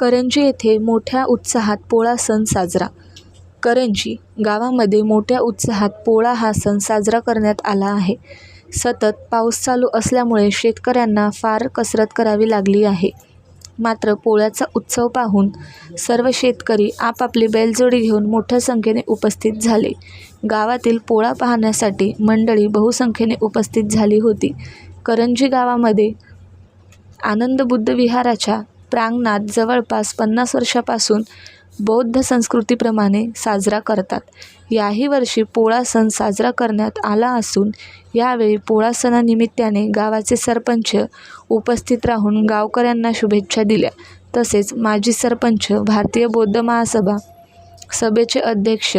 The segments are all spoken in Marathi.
करंजी येथे मोठ्या उत्साहात पोळा सण साजरा. करंजी गावामध्ये मोठ्या उत्साहात पोळा हा सण साजरा करण्यात आला आहे. सतत पाऊस चालू असल्यामुळे शेतकऱ्यांना फार कसरत करावी लागली आहे. मात्र पोळ्याचा उत्सव पाहून सर्व शेतकरी आपापली बैलजोडी घेऊन मोठ्या संख्येने उपस्थित झाले. गावातील पोळा पाहण्यासाठी मंडळी बहुसंख्येने उपस्थित झाली होती. करंजी गावामध्ये आनंद बुद्ध विहाराच्या प्रांगणात जवळपास पन्नास वर्षापासून बौद्ध संस्कृतीप्रमाणे साजरा करतात. याही वर्षी पोळा सण साजरा करण्यात आला असून यावेळी पोळा सणानिमित्ताने गावाचे सरपंच उपस्थित राहून गावकऱ्यांना शुभेच्छा दिल्या. तसेच माजी सरपंच भारतीय बौद्ध महासभा सभेचे अध्यक्ष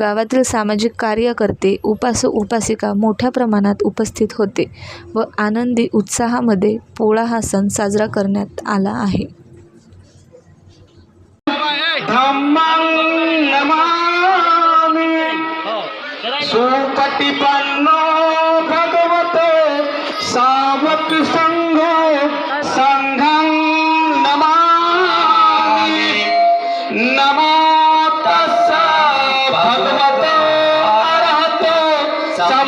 गावातील सामाजिक कार्यकर्ते उपासक उपासिका मोठ्या प्रमाणात उपस्थित होते व आनंदी उत्साहामध्ये पोळा हा सण साजरा करण्यात आला आहे. धम्मं नमामि सुपटिपन्नो भगवते सावक संघो संघं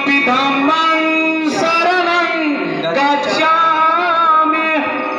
शरणं गच्छामि द्वितीयम्पि धम्मं